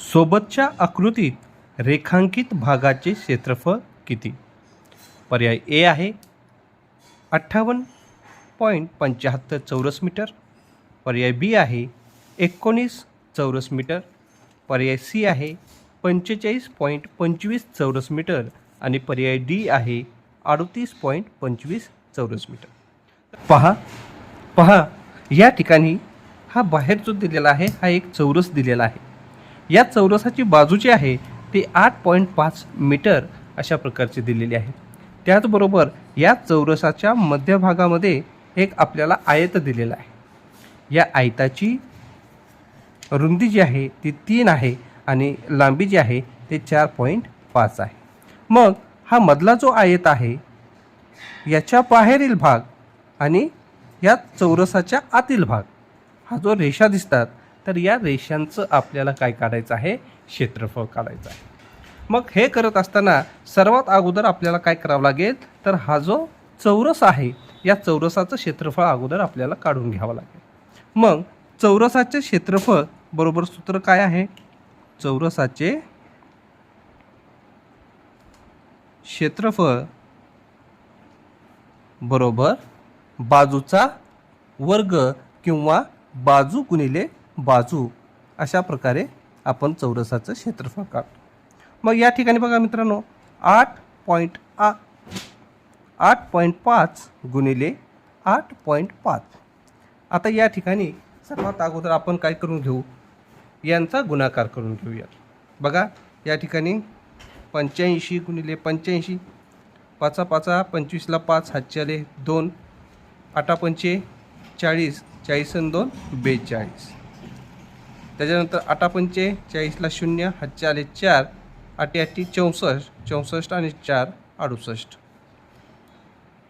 सोबतच्या आकृतीत रेखांकित भागाचे क्षेत्रफळ किती? पर्याय ए आहे अठ्ठावन्न पॉईंट पंच्याहत्तर चौरस मीटर. पर्याय बी आहे एकोणीस चौरस मीटर. पर्याय सी आहे पंचेचाळीस पॉईंट पंचवीस चौरस मीटर. आणि पर्याय डी आहे अडतीस पॉईंट पंचवीस चौरस मीटर. पहा पहा या ठिकाणी हा बाहेर जो दिलेला आहे हा एक चौरस दिलेला आहे. या चौरसाची बाजू जी आहे ती आठ पॉईंट पाच मीटर अशा प्रकारची दिलेली आहे. त्याचबरोबर या चौरसाच्या मध्यभागामध्ये एक आपल्याला आयत दिलेला आहे. या आयताची रुंदी जी आहे ती तीन आहे आणि लांबी जी आहे ते चार पॉईंट पाच आहे. मग हा मधला जो आयत आहे याच्या बाहेरील भाग आणि या चौरसाच्या आतील भाग हा जो रेषा दिसतात तर या रेषांचं आपल्याला काय काढायचं आहे? क्षेत्रफळ काढायचं आहे. मग हे करत असताना सर्वात अगोदर आपल्याला काय करावं लागेल? तर हा जो चौरस आहे या चौरसाचं क्षेत्रफळ अगोदर आपल्याला काढून घ्यावं लागेल. मग चौरसाचे क्षेत्रफळ बरोबर सूत्र काय आहे? चौरसाचे क्षेत्रफळ बरोबर बाजूचा वर्ग किंवा बाजू गुणिले बाजू अशा प्रकारे आपण चौरसाचं क्षेत्रफळ काढतो. मग या ठिकाणी बघा मित्रांनो आठ पॉईंट आ आठ पॉईंट पाच गुणिले आठ पॉईंट पाच. आता या ठिकाणी सर्वात अगोदर आपण काय करून घेऊ? यांचा गुणाकार करून घेऊयात बघा या ठिकाणी पंच्याऐंशी गुणिले पंच्याऐंशी पाचा पाचा पंचवीसला पाच हातचे आले दोन आठा पंचे चाळीस चाळीस आणि दोन बेचाळीस. त्याच्यानंतर आठा चाळीसला शून्य हातचे आले चार आठी चौसष्ट चौसष्ट आणि चार अडुसष्ट.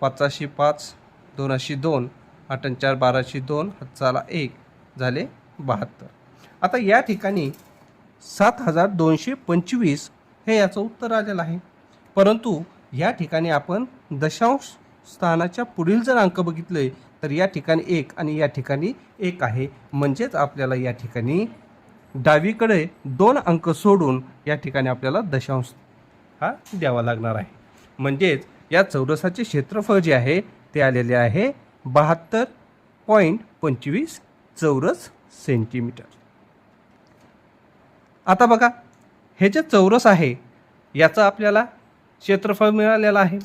पाचशे पाच दोनशे दोन आठ चार बाराशे दोन हातचाला एक झाले बहात्तर. आता या ठिकाणी सात हजार दोनशे पंचवीस हे याचं उत्तर आलेलं आहे. परंतु या ठिकाणी आपण दशांश स्थानाच्या पुढील जर अंक बघितले तर या ठिकाणी एक आणि या ठिकाणी एक आहे. म्हणजेच आपल्याला या ठिकाणी डावीकडे दोन अंक सोडून या ठिकाणी आपल्याला दशांश हा द्यावा लागणार आहे. म्हणजेच या चौरसाचे क्षेत्रफळ जे आहे ते आलेले आहे बहात्तर पॉईंट पंचवीस चौरस सेंटीमीटर. आता बघा हे जे चौरस आहे याचं आपल्याला क्षेत्रफळ मिळालेलं आहे.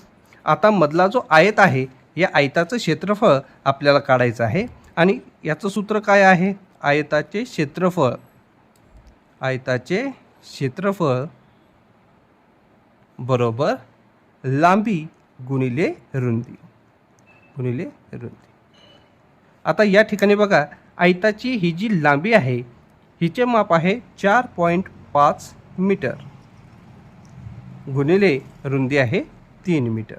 आता मधला जो आयत आहे या आयताचं क्षेत्रफळ आपल्याला काढायचं आहे. आणि याचं सूत्र काय आहे? आयताचे क्षेत्रफळ. आयताचे क्षेत्रफळ बरोबर लांबी गुणिले रुंदी. गुणिले रुंदी. आता या ठिकाणी बघा आयताची ही जी लांबी आहे हिचे माप आहे चार पॉईंट पाच मीटर. गुणिले रुंदी आहे तीन मीटर.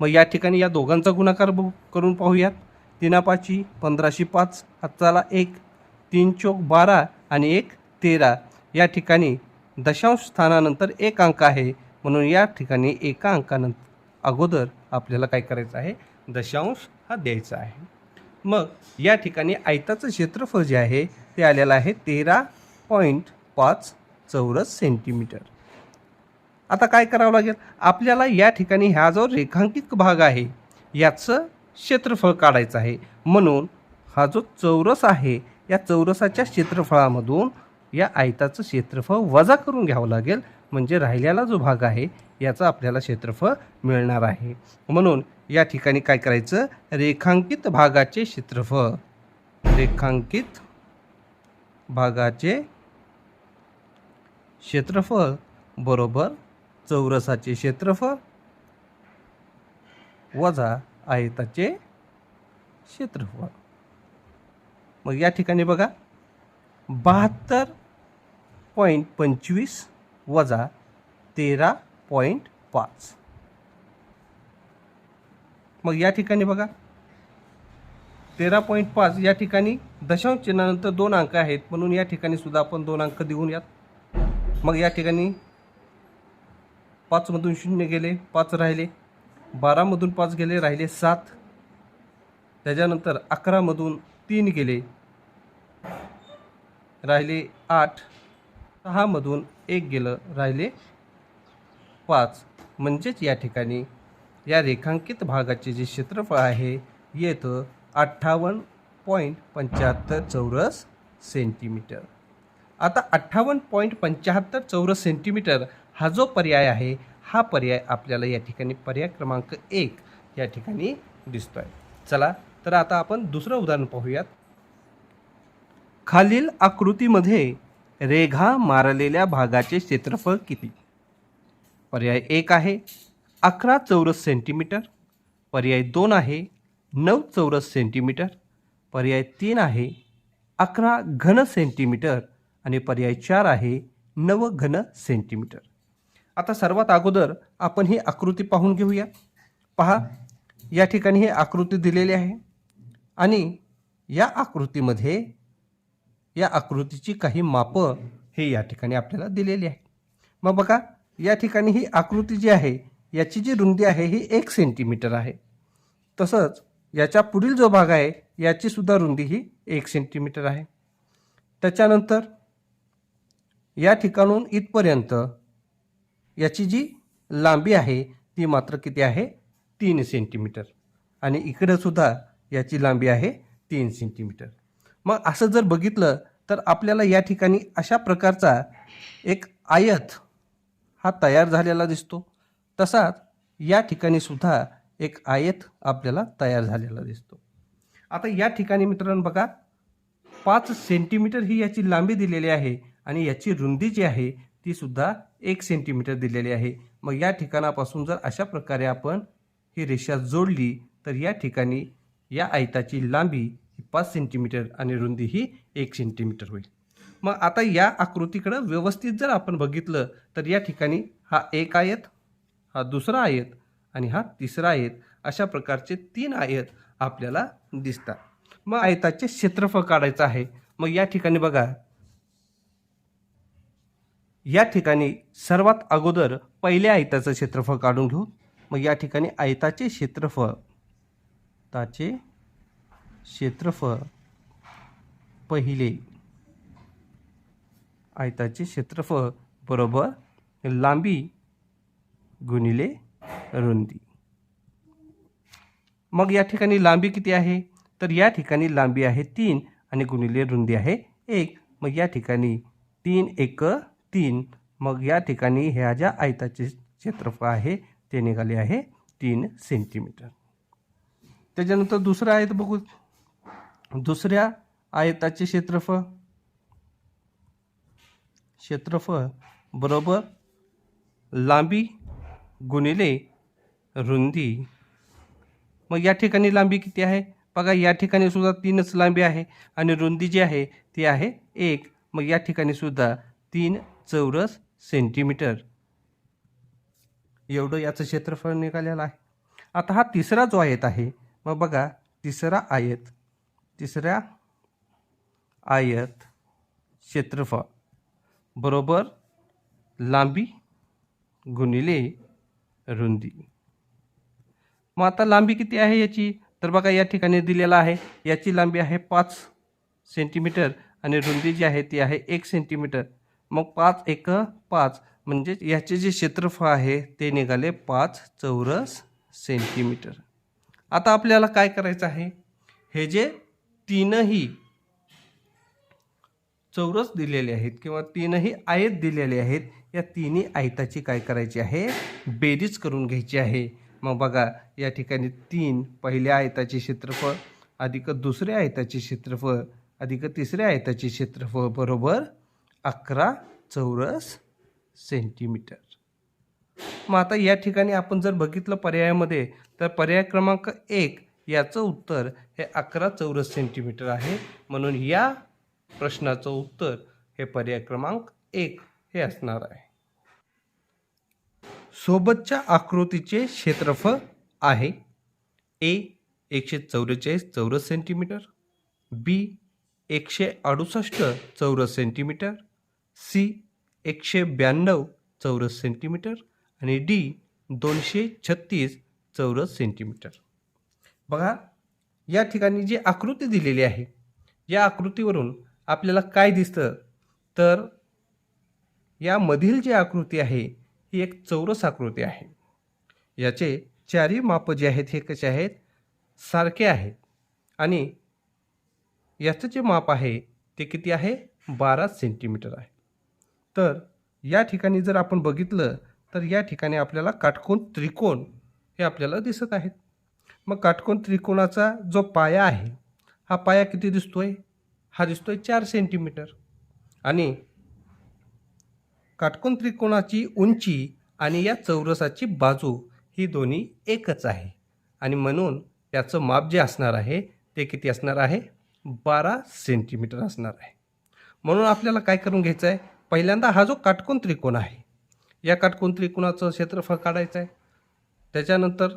मग या ठिकाणी या दोघांचा गुणाकार बघू करून पाहूयात. तिनापाची पंधराशे पाच हाताला एक तीन चौक बारा आणि एक तेरा. या ठिकाणी दशांश स्थानानंतर एक अंक आहे. म्हणून या ठिकाणी एका अंकानंतर अगोदर आपल्याला काय करायचं आहे? दशांश हा द्यायचा आहे. मग या ठिकाणी आयताचं क्षेत्रफळ जे आहे ते आलेलं आहे तेरा पॉईंट पाच चौरस सेंटीमीटर. आता काय करावं लागेल? आपल्याला या ठिकाणी ह्या जो रेखांकित भाग आहे याचं क्षेत्रफळ काढायचं आहे. म्हणून हा जो चौरस आहे या चौरसाच्या क्षेत्रफळामधून या आयताचं क्षेत्रफळ वजा करून घ्यावं लागेल. म्हणजे राहिलेला जो भाग आहे याचं आपल्याला क्षेत्रफळ मिळणार आहे. म्हणून या ठिकाणी काय करायचं? रेखांकित भागाचे क्षेत्रफळ. रेखांकित भागाचे क्षेत्रफळ बरोबर चौरसाचे क्षेत्रफळ वजा आयताचे क्षेत्रफळ. मग या ठिकाणी बघा बहात्तर पॉईंट पंचवीस वजा तेरा पॉईंट पाच. मग या ठिकाणी बघा तेरा पॉईंट पाच या ठिकाणी दशांश चिन्हानंतर दोन अंक आहेत म्हणून या ठिकाणी सुद्धा आपण दोन अंक देऊन यात. मग या ठिकाणी पाचमधून शून्य गेले पाच राहिले. बारामधून पाच गेले राहिले सात. त्याच्यानंतर अकरामधून तीन गेले राहिले आठ. सहामधून एक गेलं राहिले पाच. म्हणजेच या ठिकाणी या रेखांकित भागाचे जे क्षेत्रफळ आहे येतं अठ्ठावन्न पॉईंट पंच्याहत्तर चौरस सेंटीमीटर. आता अठ्ठावन्न पॉईंट पंच्याहत्तर चौरस सेंटीमीटर हा जो पर्याय आहे हा पर्याय आपल्याला या ठिकाणी पर्याय क्रमांक एक या ठिकाणी दिसतो आहे चला तर आता आपण दुसरं उदाहरण पाहूयात. खालील आकृतीमध्ये रेघा मारलेल्या भागाचे क्षेत्रफळ किती? पर्याय एक आहे अकरा चौरस सेंटीमीटर. पर्याय दोन आहे नऊ चौरस सेंटीमीटर. पर्याय तीन आहे अकरा घन सेंटीमीटर. आणि पर्याय चार आहे नव घन सेंटीमीटर. आता सर्वात अगोदर आपण ही आकृती पाहून घेऊया. पहा या ठिकाणी ही आकृती दिलेली आहे. आणि या आकृतीमध्ये या आकृतीची काही मापं हे या ठिकाणी आपल्याला दिलेली आहे मग बघा या ठिकाणी ही आकृती जी आहे याची जी रुंदी आहे ही एक सेंटीमीटर आहे. तसंच याच्या पुढील जो भाग आहे याची सुद्धा रुंदी ही एक सेंटीमीटर आहे. त्याच्यानंतर या ठिकाणून इथपर्यंत याची जी लांबी आहे ती मात्र किती आहे? तीन सेंटीमीटर आणि इकडंसुद्धा याची लांबी आहे तीन सेंटीमीटर मग असं जर बघितलं तर आपल्याला या ठिकाणी अशा प्रकारचा एक आयत हा तयार झालेला दिसतो. तसाच या ठिकाणी सुद्धा एक आयत आपल्याला तयार झालेला दिसतो. आता या ठिकाणी मित्रांनो बघा पाच सेंटीमीटर ही याची लांबी दिलेली आहे आणि याची रुंदी जी आहे ती सुद्धा एक सेंटीमीटर दिलेली आहे. मग या ठिकाणापासून जर अशा प्रकारे आपण ही रेषा जोडली तर या ठिकाणी या आयताची लांबी ही पाच सेंटीमीटर आणि रुंदी ही एक सेंटीमीटर होईल. मग आता या आकृतीकडं व्यवस्थित जर आपण बघितलं तर या ठिकाणी हा एक आयत हा दुसरा आयत आणि हा तिसरा आयत अशा प्रकारचे तीन आयत आपल्याला दिसतात. मग आयताचे क्षेत्रफळ काढायचं आहे. मग या ठिकाणी बघा या ठिकाणी सर्वात अगोदर पहिल्या आयताचं क्षेत्रफळ काढून घेऊ. मग या ठिकाणी आयताचे क्षेत्रफळ ताचे क्षेत्रफळ पहिले आयताचे क्षेत्रफळ बरोबर लांबी गुणिले रुंदी. मग या ठिकाणी लांबी किती आहे? तर या ठिकाणी लांबी आहे तीन आणि गुणिले रुंदी आहे एक. मग या ठिकाणी तीन एक तीन. मग या ठिकाणी ह्या ज्या आयताचे क्षेत्रफळ आहे ते निघाले आहे तीन सेंटीमीटर त्याच्यानंतर दुसरं आयत बघू. दुसऱ्या आयताचे क्षेत्रफळ. क्षेत्रफळ बरोबर लांबी गुणिले रुंदी. मग या ठिकाणी लांबी किती आहे? बघा या ठिकाणी सुद्धा तीनच लांबी आहे आणि रुंदी जी आहे ती आहे एक. मग या ठिकाणी सुद्धा तीन चौरस सेंटीमीटर. एवढं याचं क्षेत्रफळ निघालेलं आहे. आता हा तिसरा जो आयत आहे मग बघा तिसरा आयत तिसऱ्या आयत क्षेत्रफळ बरोबर लांबी गुणिले रुंदी. मग आता लांबी किती आहे याची? तर बघा या ठिकाणी दिलेला आहे याची लांबी आहे पाच सेंटीमीटर आणि रुंदी जी आहे ती आहे एक सेंटीमीटर. मग पाच एक पाच. म्हणजे याचे जे क्षेत्रफळ आहे ते निघाले पाच चौरस सेंटीमीटर. आता आपल्याला काय करायचं आहे? हे जे तीनही चौरस दिलेले आहेत किंवा तीनही आयत दिलेले आहेत या तिन्ही आयताची काय करायची आहे? बेरीज करून घ्यायची आहे. मग बघा या ठिकाणी तीन पहिल्या आयताचे क्षेत्रफळ अधिक दुसऱ्या आयताचे क्षेत्रफळ अधिक तिसऱ्या आयताचे क्षेत्रफळ बरोबर? अकरा चौरस सेंटीमीटर. मग आता या ठिकाणी आपण जर बघितलं पर्यायामध्ये तर पर्याय क्रमांक एक याचं उत्तर हे अकरा चौरस सेंटीमीटर आहे. म्हणून या प्रश्नाचं उत्तर हे पर्याय क्रमांक एक हे असणार आहे. सोबतच्या आकृतीचे क्षेत्रफळ आहे ए एकशे चौवेचाळीस चौरस सेंटीमीटर बी एकशे अडुसष्ट चौरस सेंटीमीटर सी एकशे ब्याण्णव चौरस सेंटीमीटर आणि डी दोनशे छत्तीस चौरस सेंटीमीटर. बघा या ठिकाणी जी आकृती दिलेली आहे या आकृतीवरून आपल्याला काय दिसतं? तर यामधील जी आकृती आहे ही एक चौरस आकृती आहे. याचे चारही माप जे आहेत हे कसे आहेत? सारखे आहेत. आणि याचं जे माप आहे ते किती आहे? बारा सेंटीमीटर आहे. तर या ठिकाणी जर आपण बघितलं तर या ठिकाणी आपल्याला काटकोन त्रिकोण हे आपल्याला दिसत आहेत. मग काटकोन त्रिकोणाचा जो पाया आहे हा पाया किती दिसतोय? हा दिसतोय चार सेंटीमीटर. आणि काटकोन त्रिकोणाची उंची आणि या चौरसाची बाजू ही दोन्ही एकच आहे. आणि म्हणून याचं माप जे असणार आहे ते किती असणार आहे? बारा सेंटीमीटर असणार आहे. म्हणून आपल्याला काय करून घ्यायचं आहे पहिल्यांदा हा जो काटकोन त्रिकोण आहे या काटकोन त्रिकोणाचं क्षेत्रफळ काढायचं आहे. त्याच्यानंतर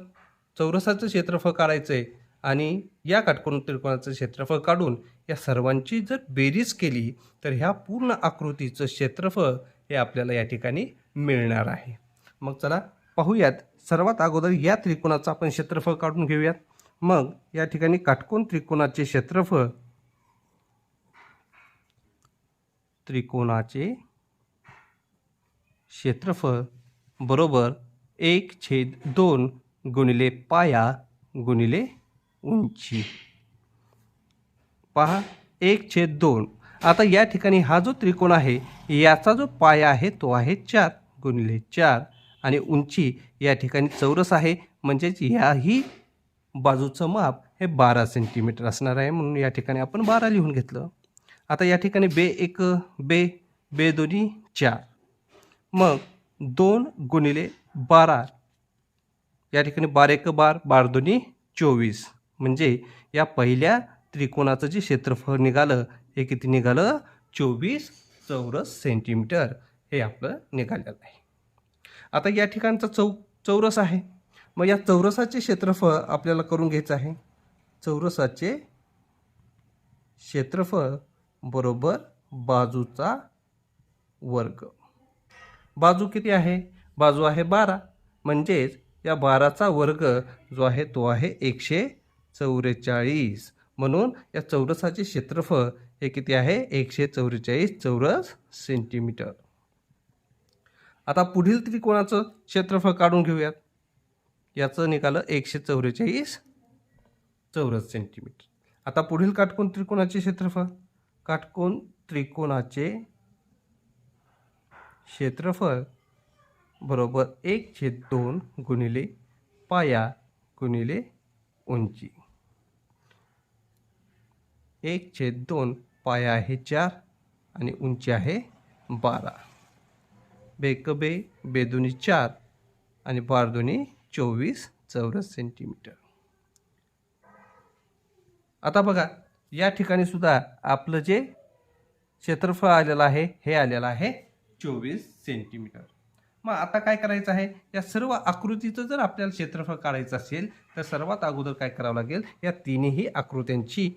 चौरसाचं क्षेत्रफळ काढायचं आहे आणि या काटकोन त्रिकोणाचं क्षेत्रफळ काढून या सर्वांची जर बेरीज केली तर ह्या पूर्ण आकृतीचं क्षेत्रफळ हे आपल्याला या ठिकाणी मिळणार आहे. मग चला पाहूयात. सर्वात अगोदर या त्रिकोणाचं आपण क्षेत्रफळ काढून घेऊयात. मग या ठिकाणी काटकोन त्रिकोणाचे क्षेत्रफळ त्रिकोणाचे क्षेत्रफळ बरोबर एक छेद दोन गुणिले पाया गुणिले उंची. पहा एक छेद दोन. आता या ठिकाणी हा जो त्रिकोण आहे याचा जो पाया आहे तो आहे चार गुणिले चार आणि उंची या ठिकाणी चौरस आहे. म्हणजेच याही बाजूचं माप हे बारा सेंटीमीटर असणार आहे म्हणून या ठिकाणी आपण बारा लिहून घेतलं. आता या ठिकाणी बे एक बे बे दोन्ही चार. मग दोन गुणिले बारा. या ठिकाणी बार एक बार बार दोन्ही चोवीस. म्हणजे या पहिल्या त्रिकोणाचं जे क्षेत्रफळ निघालं हे किती निघालं? चोवीस चौरस सेंटीमीटर. हे आपलं निघालेलं आहे. आता या ठिकाणचा चौ चौरस आहे. मग या चौरसाचे क्षेत्रफळ आपल्याला करून घ्यायचं आहे. चौरसाचे क्षेत्रफळ बरोबर बाजूचा वर्ग. बाजू किती आहे? बाजू आहे बारा. म्हणजेच या बाराचा वर्ग जो आहे तो आहे एकशे चौवेचाळीस म्हणून या चौरसाचे क्षेत्रफळ हे किती आहे? एकशे चौवेचाळीस चौरस सेंटीमीटर. आता पुढील त्रिकोणाचं क्षेत्रफळ काढून घेऊयात. याचं निकालं एकशे चौवेचाळीस चौरस सेंटीमीटर. आता पुढील काटकोण त्रिकोणाचे क्षेत्रफळ. काटकोन त्रिकोणाचे क्षेत्रफळ बरोबर एक छेद दोन गुणिले पाया गुणिले उंची. एक छेद दोन पाया आहे चार आणि उंची आहे बारा. बेक बे बेदुनी चार आणि बारदुनी चोवीस चौरस सेंटीमीटर. आता बघा या ठिकाणी सुद्धा आपलं जे क्षेत्रफळ आलेलं आहे हे आलेलं आहे चोवीस सेंटीमीटर मग आता काय करायचं आहे? या सर्व आकृतीचं जर आपल्याला क्षेत्रफळ काढायचं असेल तर सर्वात अगोदर काय करावं लागेल? या तिन्ही आकृत्यांची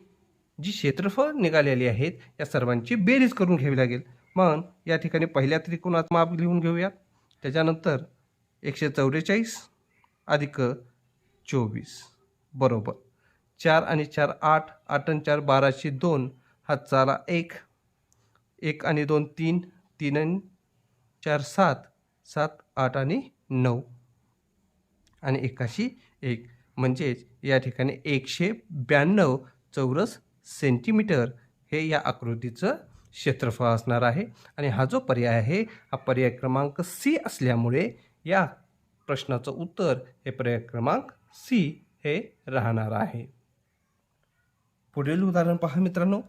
जी क्षेत्रफळ निघालेली आहेत या सर्वांची बेरीज करून घ्यावी लागेल. मग या ठिकाणी पहिल्या त्रिकोणात माप लिहून घेऊया. त्याच्यानंतर एकशे चौवेचाळीस अधिक चोवीस. बरोबर. चार आणि चार आठ आठ आणि चार बाराशे दोन हा चारा एक. एक आणि दोन तीन तीन आणि चार सात सात आठ आणि नऊ. आणि एकाशी एक. म्हणजेच या ठिकाणी एकशे ब्याण्णव चौरस सेंटीमीटर हे या आकृतीचं क्षेत्रफळ असणार आहे. आणि हा जो पर्याय आहे हा पर्याय क्रमांक सी असल्यामुळे या प्रश्नाचं उत्तर हे पर्याय क्रमांक सी हे राहणार आहे. पुढील उदाहरण पहा मित्रांनो.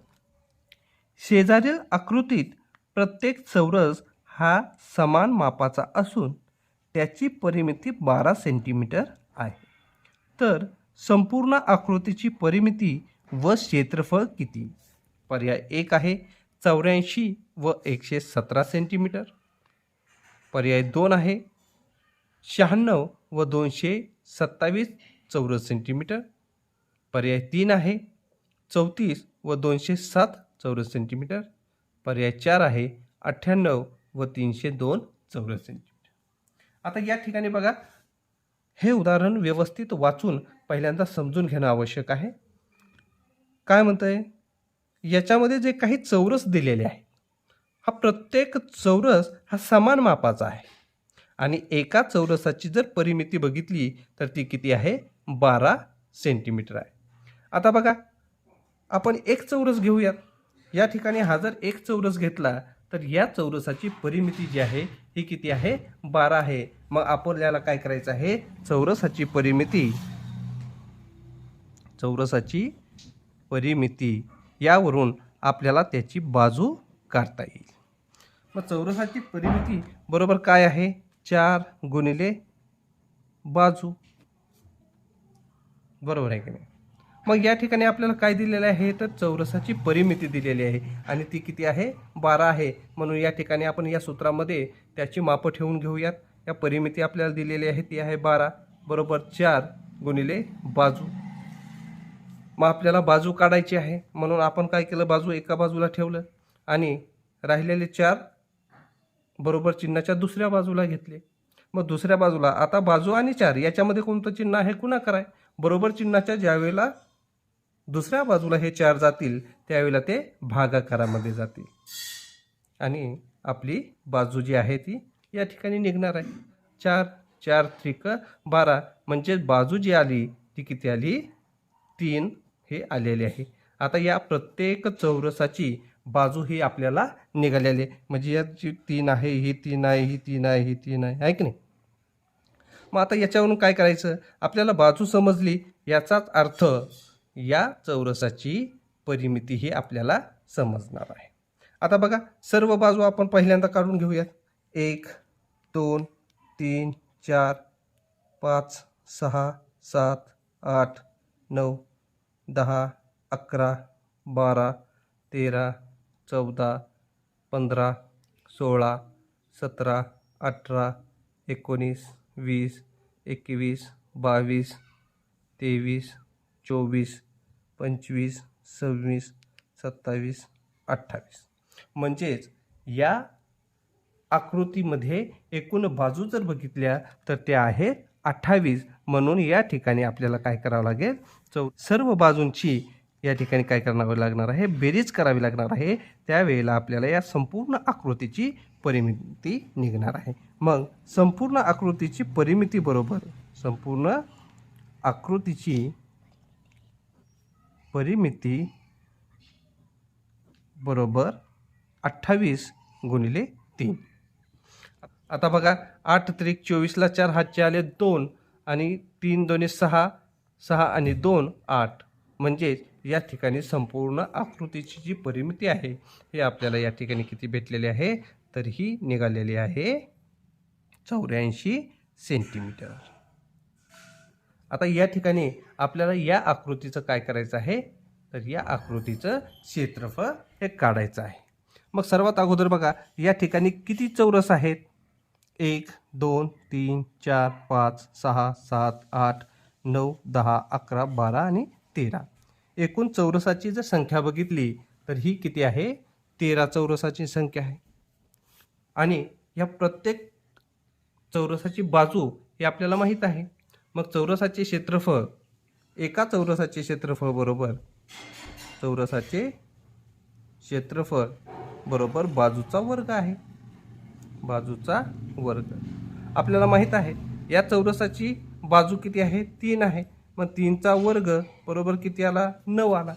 शेजारील आकृतीत प्रत्येक चौरस हा समान मापाचा असून त्याची परिमिती बारा सेंटीमीटर आहे. तर संपूर्ण आकृतीची परिमिती व क्षेत्रफळ किती? पर्याय एक आहे चौऱ्याऐंशी व एकशे सतरा सेंटीमीटर. पर्याय दोन आहे शहाण्णव व दोनशे सत्तावीस चौरस सेंटीमीटर. पर्याय तीन आहे चौतीस व दोनशे सात चौरस सेंटीमीटर. पर्याय चार आहे अठ्ठ्याण्णव व तीनशे दोन चौरस सेंटीमीटर. आता या ठिकाणी बघा हे उदाहरण व्यवस्थित वाचून पहिल्यांदा समजून घेणं आवश्यक आहे. काय म्हणतं आहे याच्यामध्ये जे काही चौरस दिलेले आहे हा प्रत्येक चौरस हा समान मापाचा आहे. आणि एका चौरसाची जर परिमिती बघितली तर ती किती आहे? बारा सेंटीमीटर आहे. आता बघा आपण एक चौरस घेऊयात. या ठिकाणी हा जर एक चौरस घेतला तर या चौरसाची परिमिती जी आहे ही किती आहे? बारा आहे. मग आपल्याला काय करायचं आहे? चौरसाची परिमिती. चौरसाची परिमिती. यावरून आपल्याला त्याची बाजू काढता येईल. मग चौरसाची परिमिती बरोबर काय आहे? चार गुणिले बाजू. बरोबर आहे की नाही? मग या ठिकाणी आपल्याला काय दिलेलं आहे? तर चौरसाची परिमिती दिलेली आहे. आणि ती किती आहे? बारा आहे. म्हणून या ठिकाणी आपण या सूत्रामध्ये त्याची मापं ठेवून घेऊयात. या परिमिती आपल्याला दिलेली आहे ती आहे बारा. बरोबर चार गुणिले बाजू. मग आपल्याला बाजू काढायची आहे. म्हणून आपण काय केलं? बाजू एका बाजूला ठेवलं. आणि राहिलेले चार बरोबर चिन्हाच्या दुसऱ्या बाजूला घेतले. मग दुसऱ्या बाजूला आता बाजू आणि चार याच्यामध्ये कोणतं चिन्ह आहे? कुणा कराय बरोबर चिन्हाच्या ज्यावेळेला दुसऱ्या बाजूला हे चार जातील त्यावेळेला ते भागाकारामध्ये जातील. आणि आपली बाजू जी आहे ती या ठिकाणी निघणार आहे. चार चार त्रिक बारा. म्हणजे बाजू जी आली ती किती आली? तीन हे आलेले आहे. आता या प्रत्येक चौरसाची बाजू ही आपल्याला निघालेली आहे. म्हणजे या जी तीन आहे ही तीन आहे ही तीन आहे ही तीन आहे. आहे की नाही? मग आता याच्यावरून काय करायचं? आपल्याला बाजू समजली याचाच अर्थ या चौरसाची परिमिती ही आपल्याला समजणार आहे. आता बघा सर्व बाजू आपण पहिल्यांदा काढून घेऊयात. एक दोन तीन चार पाच सहा सात आठ नऊ दहा अकरा बारा तेरा चौदा पंधरा सोळा सतरा अठरा एकोणीस वीस एकवीस बावीस तेवीस चोवीस पंचवीस सव्वीस सत्तावीस अठ्ठावीस. म्हणजेच या आकृतीमध्ये एकूण बाजू जर बघितल्या तर त्या आहेत अठ्ठावीस. म्हणून या ठिकाणी आपल्याला काय करावं लागेल? चौ सर्व बाजूंची या ठिकाणी काय करावं लागणार आहे? बेरीज करावी लागणार आहे. त्यावेळेला आपल्याला या संपूर्ण आकृतीची परिमिती निघणार आहे. मग संपूर्ण आकृतीची परिमिती बरोबर संपूर्ण आकृतीची परिमिती बरोबर अठ्ठावीस गुणिले तीन. आता बघा आठ त्रिक चोवीसला चार हातचे आले दोन आणि तीन दोन्ही सहा सहा आणि दोन आठ. म्हणजेच या ठिकाणी संपूर्ण आकृतीची जी परिमिती आहे हे आपल्याला या ठिकाणी किती भेटलेली आहे? तर ही निघालेली आहे चौऱ्याऐंशी सेंटीमीटर. आता या ठिकाणी आपल्याला या आकृतीचं काय करायचं आहे? तर या आकृतीचं क्षेत्रफळ हे काढायचं आहे. मग सर्वात अगोदर बघा या ठिकाणी किती चौरस आहेत? एक दोन तीन चार पाच सहा सात आठ नऊ दहा अकरा बारा आणि तेरा. एकूण चौरसाची जर संख्या बघितली तर ही किती आहे? तेरा चौरसाची संख्या आहे. आणि या प्रत्येक चौरसाची बाजू ही आपल्याला माहीत आहे. मग चौरसाचे क्षेत्रफळ एका चौरसाचे क्षेत्रफळ बरोबर चौरसाचे क्षेत्रफळ बरोबर बाजूचा वर्ग आहे. बाजूचा वर्ग. आपल्याला माहीत आहे या चौरसाची बाजू किती आहे? तीन आहे. मग तीनचा वर्ग बरोबर किती आला? नऊ आला.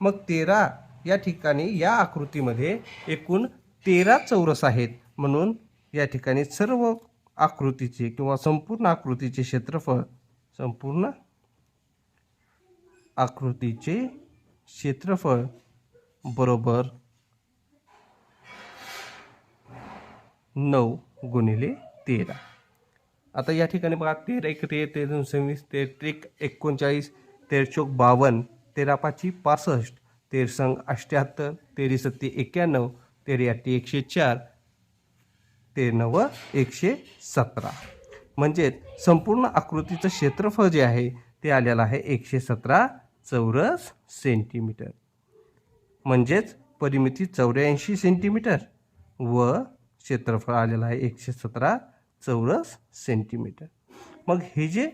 मग तेरा या ठिकाणी या आकृतीमध्ये एकूण तेरा चौरस आहेत. म्हणून या ठिकाणी सर्व आकृतीचे किंवा संपूर्ण आकृतीचे क्षेत्रफळ संपूर्ण आकृतीचे क्षेत्रफळ बरोबर नऊ गुणिले तेरा. आता या ठिकाणी बघा तेरा एक ते तेरा दोन सव्वीस ते त्रिक एकोणचाळीस तेरचोक बावन्न तेरा पाची पासष्ट तेरसंग अठ्ठ्याहत्तर तेरी सत्ती एक्क्याण्णव तेरी अठ्ठी एकशे चार तेरनव एकशे सतरा. म्हणजेच संपूर्ण आकृतीचं क्षेत्रफळ जे आहे ते आलेलं आहे एकशे सतरा चौरस सेंटीमीटर. म्हणजेच परिमिती चौऱ्याऐंशी सेंटीमीटर व क्षेत्रफळ आलेलं आहे एकशे सतरा चौरस सेंटीमीटर. मग हे जे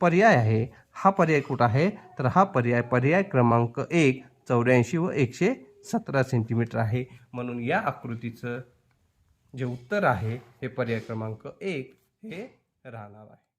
पर्याय आहे हा पर्याय कुठं आहे? तर हा पर्याय पर्याय क्रमांक एक चौऱ्याऐंशी व एकशे सतरा सेंटीमीटर आहे. म्हणून या आकृतीचं जे उत्तर आहे हे पर्याय क्रमांक एक हे အဲ့ဒါလာပါတယ်